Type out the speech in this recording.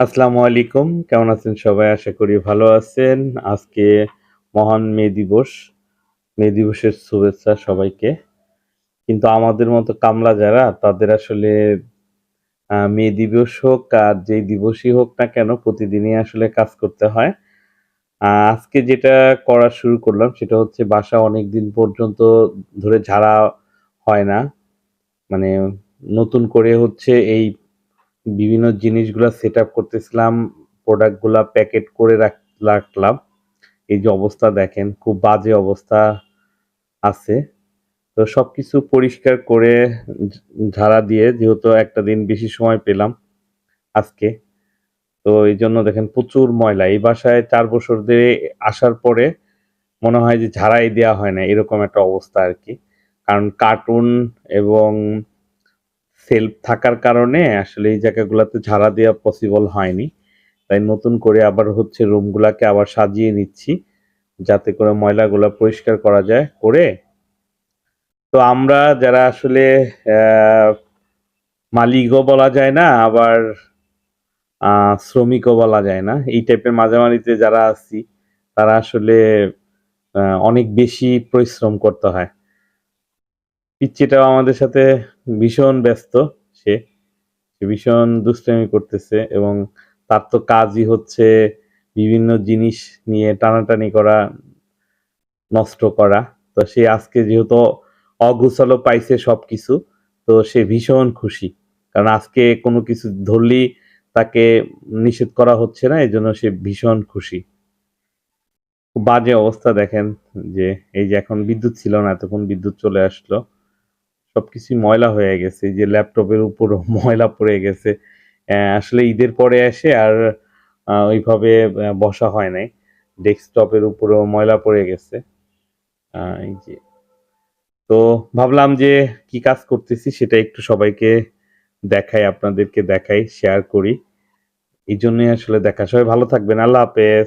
আসসালামু আলাইকুম। কেমন আছেন সবাই? আশা করি ভালো আছেন। আজকে মহান মে দিবস। মে দিবসের শুভেচ্ছা সবাইকে। কিন্তু আমাদের মতো কামলা যারা, তাদের আসলে মে দিবস হোক আর যেই দিবসই হোক না কেন, প্রতিদিনই আসলে কাজ করতে হয়। আজকে যেটা করা শুরু করলাম, সেটা হচ্ছে বাসা অনেকদিন পর্যন্ত ধরে ঝাড়া হয় না। মানে নতুন করে হচ্ছে এই বিভিন্ন জিনিসগুলা সেটআপ করতেছিলাম। প্রোডাক্টগুলা প্যাকেট করে রাখ, রাখলাম। এই যে অবস্থা দেখেন, খুব বাজে অবস্থা আছে। তো সব কিছু পরিষ্কার করে ঝাড়া দিয়ে যেহেতু একটা দিন বেশি সময় পেলাম আজকে। তো এই জন্য দেখেন প্রচুর ময়লা। এই বাসায় চার বছর ধরে আসার পরে মনে হয় যে ঝাড়াই দেওয়া হয় না, এরকম একটা অবস্থা আর কি কারণ কার্টুন এবং সেলফ থাকার কারণে আসলে এই জায়গাগুলাতে ঝাড়া দেওয়া পসিবল হয়নি। তাই নতুন করে আবার হচ্ছে রুমগুলাকে আবার সাজিয়ে নিচ্ছি। যাতে করে ময়লাগুলো পরিষ্কার করা যায়। করে তো আমরা যারা আসলে মালিকও বলা যায় না, আবার শ্রমিকও বলা যায় না। এই টাইপের মাঝামাঝিতে যারা আছি, তারা আসলে অনেক বেশি পরিশ্রম করতে হয়। পিচ্চিটাও আমাদের সাথে ভীষণ ব্যস্ত সে। ভীষণ দুষ্টামি করতেছে এবং তার তো কাজই হচ্ছে বিভিন্ন জিনিস নিয়ে টানাটানি করা, নষ্ট করা। তো সে আজকে যেহেতু অগোছালো পাইছে সবকিছু তো সে ভীষণ খুশি। কারণ আজকে কোনো কিছু ধরলেই তাকে নিষেধ করা হচ্ছে না এই জন্য সে ভীষণ খুশি। বাজে অবস্থা দেখেন যে এই যে এখন বিদ্যুৎ ছিল না এতক্ষণ বিদ্যুৎ চলে আসলো। সবকিছুই ময়লা হয়ে গেছে। যে ল্যাপটপের উপরও ময়লা পড়ে গেছে। আসলে ঈদের পরে এসে আর ওইভাবে বসা হয় নাই। ডেস্কটপের উপরেও ময়লা পড়ে গেছে। এই যে। তো ভাবলাম যে কি কাজ করতেছি সেটা একটু সবাইকে দেখাই, আপনাদেরকে দেখাই, শেয়ার করি। এই জন্যই আসলে দেখা। সবাই ভালো থাকবেন। আল্লাহ হাফেজ।